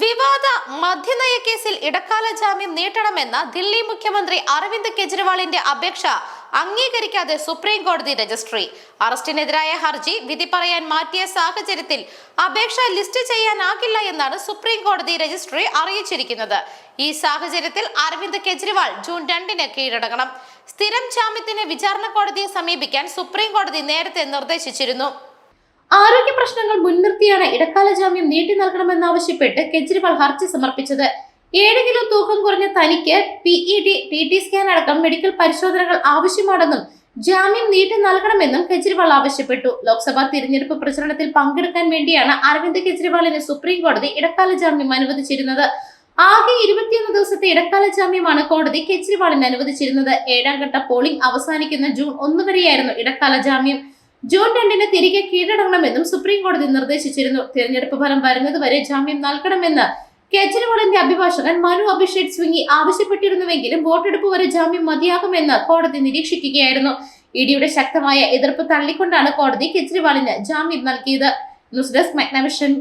വിവാദ മദ്യനയ കേസിൽ ഇടക്കാല ജാമ്യം നീട്ടണമെന്ന ദില്ലി മുഖ്യമന്ത്രി അരവിന്ദ് കെജ്രിവാളിന്റെ അപേക്ഷ അംഗീകരിക്കാതെ സുപ്രീം കോടതി രജിസ്ട്രി. അറസ്റ്റിനെതിരായ ഹർജി വിധി പറയാൻ മാറ്റിയ സാഹചര്യത്തിൽ അപേക്ഷ ലിസ്റ്റ് ചെയ്യാനാകില്ല എന്നാണ് സുപ്രീം കോടതി രജിസ്ട്രി അറിയിച്ചിരിക്കുന്നത്. ഈ സാഹചര്യത്തിൽ അരവിന്ദ് കെജ്രിവാൾ ജൂൺ രണ്ടിന് കീഴടങ്ങണം. സ്ഥിരം ജാമ്യത്തിന് വിചാരണ കോടതിയെ സമീപിക്കാൻ സുപ്രീം കോടതി നേരത്തെ നിർദ്ദേശിച്ചിരുന്നു. ആരോഗ്യ പ്രശ്നങ്ങൾ മുൻനിർത്തിയാണ് ഇടക്കാല ജാമ്യം നീട്ടി നൽകണമെന്നാവശ്യപ്പെട്ട് കെജ്രിവാൾ ഹർജി സമർപ്പിച്ചത്. ഏഴ് കിലോ തൂക്കം കുറഞ്ഞ തനിക്ക് PE D T T scan അടക്കം മെഡിക്കൽ പരിശോധനകൾ ആവശ്യമാണെന്നും ജാമ്യം നീട്ടി നൽകണമെന്നും കെജ്രിവാൾ ആവശ്യപ്പെട്ടു. ലോക്സഭാ തിരഞ്ഞെടുപ്പ് പ്രചരണത്തിൽ പങ്കെടുക്കാൻ വേണ്ടിയാണ് അരവിന്ദ് കെജ്രിവാളിന് സുപ്രീം കോടതി ഇടക്കാല ജാമ്യം അനുവദിച്ചിരുന്നത്. ആകെ ഇരുപത്തിയൊന്ന് ദിവസത്തെ ഇടക്കാല ജാമ്യമാണ് കോടതി കെജ്രിവാളിന് അനുവദിച്ചിരുന്നത്. ഏഴാം ഘട്ട പോളിംഗ് അവസാനിക്കുന്ന ജൂൺ ഒന്ന് വരെയായിരുന്നു ഇടക്കാല ജാമ്യം. ജൂൺ രണ്ടിന് തിരികെ കീഴടങ്ങണമെന്നും സുപ്രീം കോടതി നിർദ്ദേശിച്ചിരുന്നു. തിരഞ്ഞെടുപ്പ് ഫലം വരുന്നതുവരെ ജാമ്യം നൽകണമെന്ന് കേജ്രിവാളിന്റെ അഭിഭാഷകൻ മനു അഭിഷേക് സ്വിംഗി ആവശ്യപ്പെട്ടിരുന്നുവെങ്കിലും വോട്ടെടുപ്പ് വരെ ജാമ്യം മതിയാകുമെന്ന് കോടതി നിരീക്ഷിക്കുകയായിരുന്നു. ഇഡിയുടെ ശക്തമായ എതിർപ്പ് തള്ളിക്കൊണ്ടാണ് കോടതി കെജ്രിവാളിന് ജാമ്യം നൽകിയത്. News desk മെഗ്നവിഷൻ.